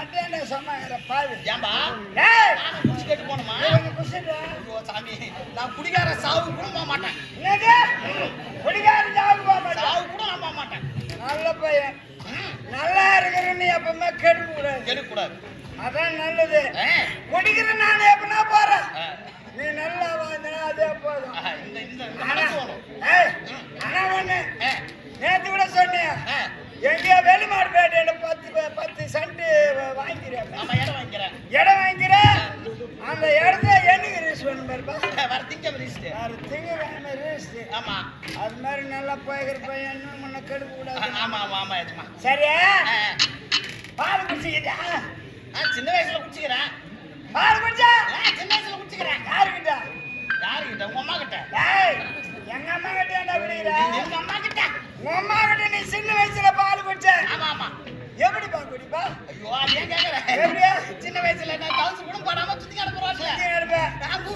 என்ன சொன்னாங்க பாரு. ஏன்பா? நானும் குடிச்சு கேட்டு போனோமா ஐயோ சாமி நான் குடிகார சாவு கூட போக மாட்டேன். என்னது? குடிகார ஜாபு போக மாட்டான். சாவு கூட நான் போக மாட்டேன். நல்ல பையன். நல்லா இருக்கிற நீ எப்பவுமே கெடுக்க கூடாது கெடுக்கக்கூடாது அதான் நல்லது. குடிக்கிற நான் எப்பனா போறேன். நீ நல்லா வாழ்ந்தா அதே போதும். ஆனா ஒண்ணு. நேத்து கூட சொன்னேன். ஆ, எங்கேயோ வெளிமாடு பேட்டையில பத்து பத்து சென்ட் வாங்கிக்கிறேன். இடம் வாங்கிக்கிறேன். இடம் வாங்கிக்கிறேன். அந்த இடத்துல என்னங்க ரீஸ் பண்ண பாருப்பா? வர திங்க ரீஸ்ட் வேற திங்க ரீஸ் ஆமா. அது மாதிரி நல்லா போய்கிற பையன் முன்ன கெடுக்க கூடாது. ஆமா ஆமா ஆமா எஜமா. சரியா? பால் குடிச்சிக்கிட்டா? ஆ, சின்ன வயசுல குடிச்சுக்கிறேன். பால் குடிச்சா? சின்ன வயசுல குடிச்சுக்கிறேன். யாருக்கிட்ட? யாருக்கிட்ட? உங்க அம்மா கிட்ட எங்க அம்மா கிட்ட ஏன்டா குடிக்கிற எங்க அம்மா கிட்ட உங்க அம்மா கிட்ட நீ சின்ன வயசுல பால் குடிச்ச ஆமா ஆமா. எப்படிப்பா குடிப்பா ஐயோ ஏன் கேக்குற எப்படியா? சின்ன வயசுல நான் கவுசு கூட போடாம சுத்தி கிடக்குறோம்ல சுத்தி கிடப்ப. நான்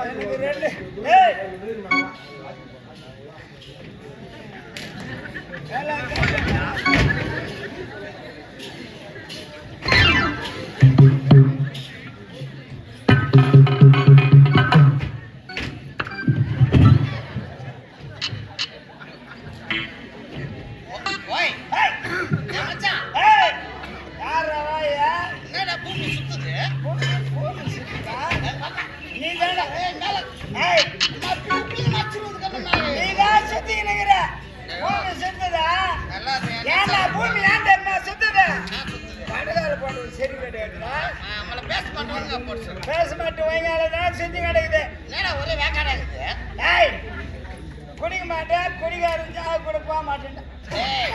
எனக்கு ரெண்டு பூமி சுத்துதா? ஏன்டா பூமி ஏன் தெரியுமா சுத்துது? படுகால போட்டது சரி கிடையாதுடா. பேச மாட்டோம்னு போட்டு பேச மாட்டு வைங்காலதான் சுத்தி கிடக்குது. ஒரே வேக்காடா இருக்குது? ஏய், குடிக்க மாட்டேன். குடிகாரன் ஜாக கூட போக மாட்டேன் ஏய்,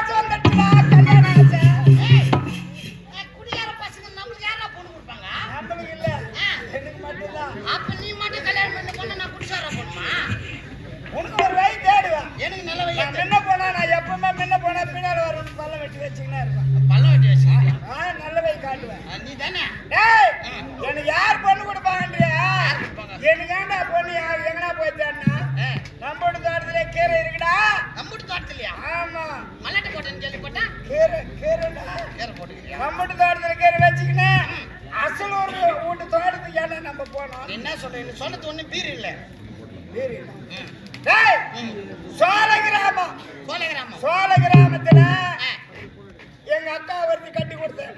அப்ப நீ மட்டும் கல்யாணம் பண்ண போனா நான் குடிச்சார போணுமா? உனக்கு ஒரு தேடுவேன் எனக்கு நல்ல வழி போனா நான் எப்பவுமே முன்ன போனா பின்னாடி வரணும் பல்ல வெட்டி வச்சுக்கினா இருப்பேன். பல்ல காட்டுவேன். எனக்கு யார் பொண்ணு கொடுப்பாங்கன்றியா? பொண்ணு யார் எங்கடா போய் தேடினா? தோட்டத்துல கீரை இருக்குடா. நம்மோட தோட்டத்துலயா? ஆமா. மல்லாட்டை போட்டேன்னு கேள்விப்பட்டேன். கீரை கீரைடா. தோட்டத்துல கீரை போனோம் என்ன சொல்றீங்க? சொன்னது ஒண்ணு பீர் இல்ல. டேய், சோழ கிராமம் சோழ கிராமம் சோழ கிராமத்துல எங்க அக்கா ஒருத்தி கட்டி கொடுத்தேன்.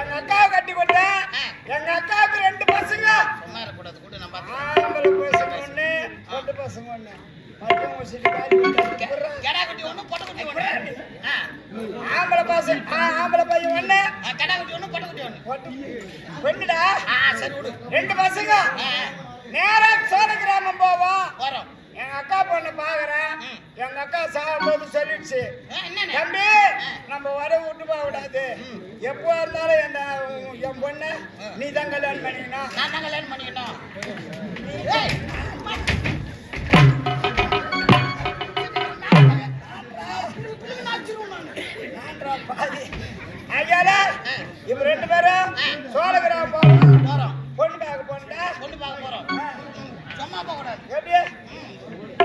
எங்க அக்காவை கட்டி கொடுத்தேன். எங்க அக்காவுக்கு ரெண்டு பசங்க. சும்மா இருக்கக்கூடாது கூட நம்ம ஆம்பளை பசங்க ஒண்ணு பொட்டு பசங்க ஒண்ணு. மட்டும் முடிச்சுட்டு காலி பண்ணிட்டு ஆ, ஆம்பளை பசங்க ஆ, ஆம்பளை பையன் ஒண்ணு ஆ, குட்டி ஒண்ணு பொட்டை குட்டி ஒண்ணு பொட்டு ஆ சரி விடு ரெண்டு பசங்க ஆ, நேரா சோழ கிராமம் போவோம் வரோம் எங்க அக்கா பொண்ணு பாக்குறேன் ம். எங்க அக்கா சாகும்போது சொல்லிடுச்சு ஆ, என்னண்ணே தம்பி நம்ம வர விட்டு போக கூடாது எப்போ இருந்தாலும் என்ன என் பொண்ணு நீ தான் கல்யாணம் பண்ணிக்கணும் நான் தான் கல்யாணம் பண்ணிக்கணும் இப்ப ரெண்டு பேரும் சோழ கிராமம் போவோம் போறோம் பொண்ணு பார்க்க போனா பொண்ணு பார்க்க போறோம். சும்மா போக கூடாது எப்படி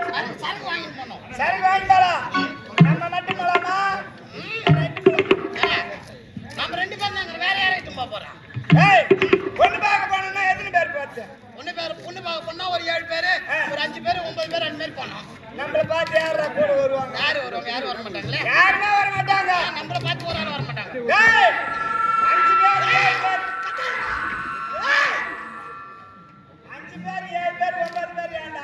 சரக்கு சரக்கு வாங்கிட்டு போனோம் சரி வாங்கிட்டாரா நம்ம ஏழு பேர் ஒன்பது பேர் ஏண்டா?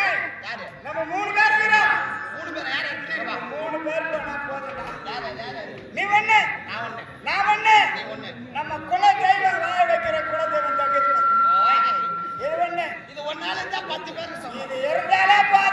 ஏய் யாரு? நம்ம மூணு பேர் இருக்கிறோம். மூணு பேர் யாரு? வா. மூணு பேர் போனா போதும்டா. யாரு யாரு? நீ ஒண்ணு. நான் ஒண்ணு. நான் ஒண்ணு. நீ ஒண்ணு. நம்ம குல தெய்வம் வைக்கிற குல தெய்வம் தகுதி. இது ஒண்ணு. இது நாள் தான் பத்து பேர் இது இருந்தாலே போதும்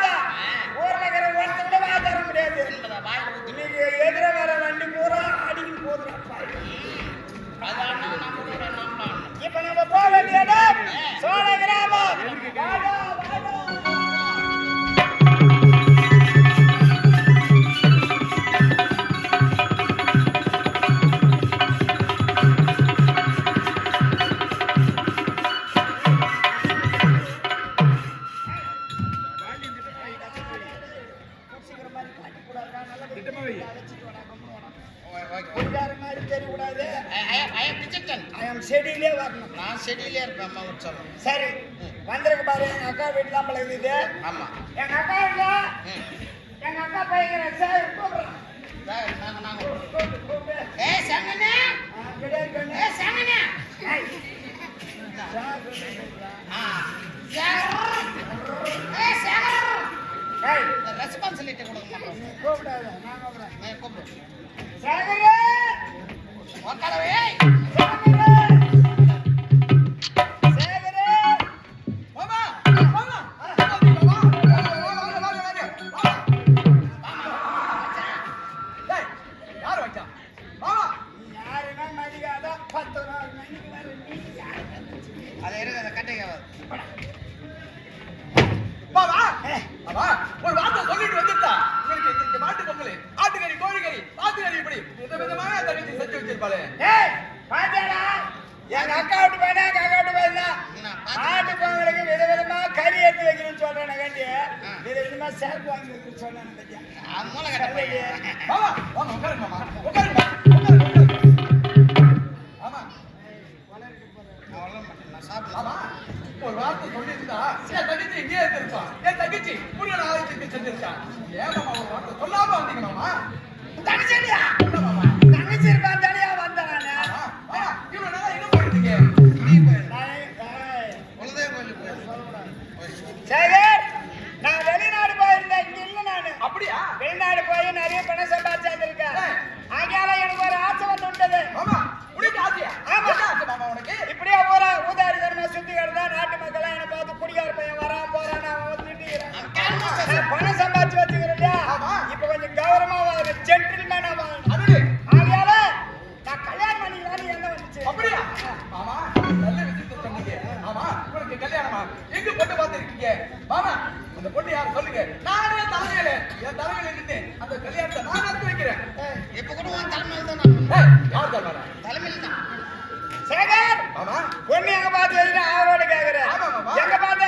செடியிலே வரணும் நான் செடியிலே இருப்பேன் அம்மா சரி. வந்திருக்கு பாரு எங்க அக்கா வீட்டுல பழகுது ஆமா. எங்க அக்கா ம். எங்க அக்கா பையன் சார் கூப்பிடுறான். ரெஸ்பான்சிபிலிட்டி கொடுக்க மாட்டோம் கூப்பிடாத, நான் கூப்பிடுறேன். நான் ஏய், பாத்தியாடா? எங்க அக்கா வீட்டு பையனா, எங்க அக்கா வீட்டு பாத்து- ஆட்டு பொங்கலுக்கு விதவிதமா கறி எடுத்து வைக்கிறேன்னு சொல்றேன் கண்டி விதவிதமா சேர்த்து வாங்கி வைக்கிறேன்னு சொல்றேன் பத்தியா ஆ, மூளைக்கட்டை பையன். மாமா வாங்க தலைமையில தான் சேகர் பொண்ணு எங்க பார்த்து. எங்க பார்த்தா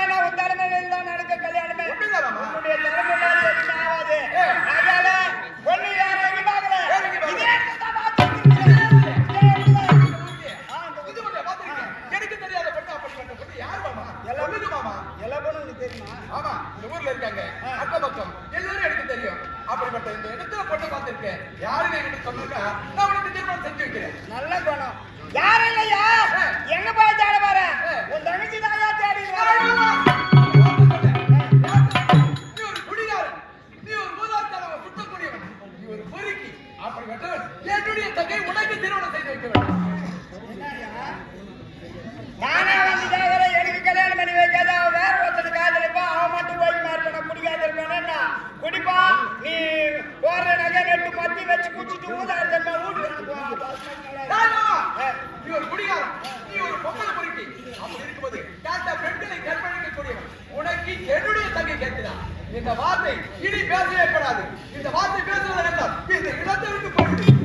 நல்ல குணம். யாரும் இல்லையா? எங்க போய் தேட பாரு உன் தங்கச்சி தாயா தேடி ஒரு ஒரு என்னுடைய தங்கை உனக்கு திருமணம் செய்து வைக்க வேண்டும் நானே வந்து எனக்கு கல்யாணம் பண்ணி வைக்காத அவன் வேற ஒருத்தர் காதலிப்பான் அவன் மட்டும் போய் மாறிப்பான குடிக்காத இருப்பானா. குடிப்பா நீ போடுற நகை நெட்டு மத்தி வச்சு குடிச்சிட்டு ஊதாடுத்தா வீட்டுக்கு ராஜா, நீ ஒரு குடிகாரன். நீ ஒரு பொம்பளை பொறுக்கி. அப்படி இருக்கும்போது கேட்ட பெண்களை கற்பழிக்கக்கூடியவன் உனக்கு என்னுடைய தங்கை கேட்கிறான் இந்த வார்த்தை இனி பேசவே கூடாது. இந்த வார்த்தை பேசுவது என்றால் இந்த இடத்தை விட்டு போடு